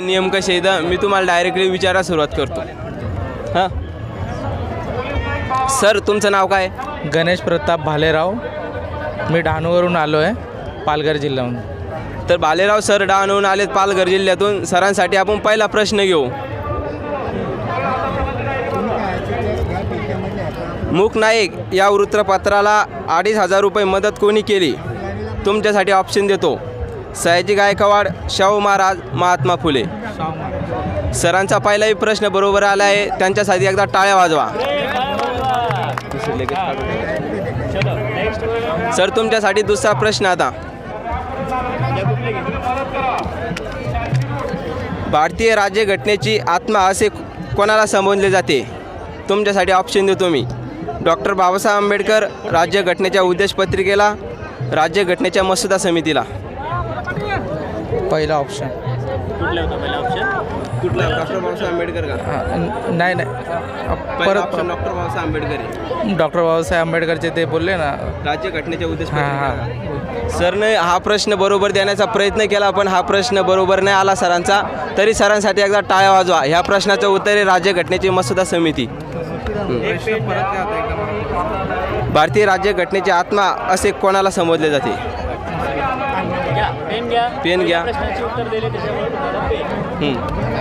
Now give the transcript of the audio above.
नियम कसे आहेत मी तुम्हाला डायरेक्टली विचारायला सुरुवात करतो. हां? सर तुमचं नाव काय? गणेश प्रताप भालेराव. मी डहाणूवरून आलो आहे पालघर जिल्ह्याहून. तर बालेराव सर डहाणून आलेत पालघर जिल्ह्यातून. सरांसाठी आपण पहिला प्रश्न घेऊ. मूक नाईक या वृत्तपत्राला अडीच हजार रुपये मदत कोणी केली? तुमच्यासाठी ऑप्शन देतो. सयाजी गायकवाड शाहू महाराज महात्मा फुले. सरांचा पहिलाही प्रश्न बरोबर आला आहे. त्यांच्यासाठी एकदा टाळ्या वाजवा. सर तुमच्यासाठी दुसरा प्रश्न आता. भारतीय राज्यघटनेची आत्मा असे कोणाला संबोधले जाते? तुमच्यासाठी ऑप्शन देतो मी. डॉक्टर बाबासाहेब आंबेडकर राज्यघटनेच्या उद्देशपत्रिकेला राज्यघटनेच्या मसुदा समितीला. पहिला ऑप्शन कुठला डॉक्टर बाबासाहेब आंबेडकर का? नाही नाही. परत डॉक्टर बाबासाहेब आंबेडकर आहे. डॉक्टर बाबासाहेब आंबेडकरचे ते बोलले ना. राज्यघटनेच्या उद्देश हां हां. सरने हा प्रश्न बरोबर देण्याचा प्रयत्न केला पण हा प्रश्न बरोबर नाही आला सरांचा. तरी सरांसाठी एकदा टाळ्या वाजवा. ह्या प्रश्नाचं उत्तर आहे राज्यघटनेची मसुदा समिती. भारतीय राज्यघटनेची आत्मा असे कोणाला संबोधले जाते? पेन घ्या. हं.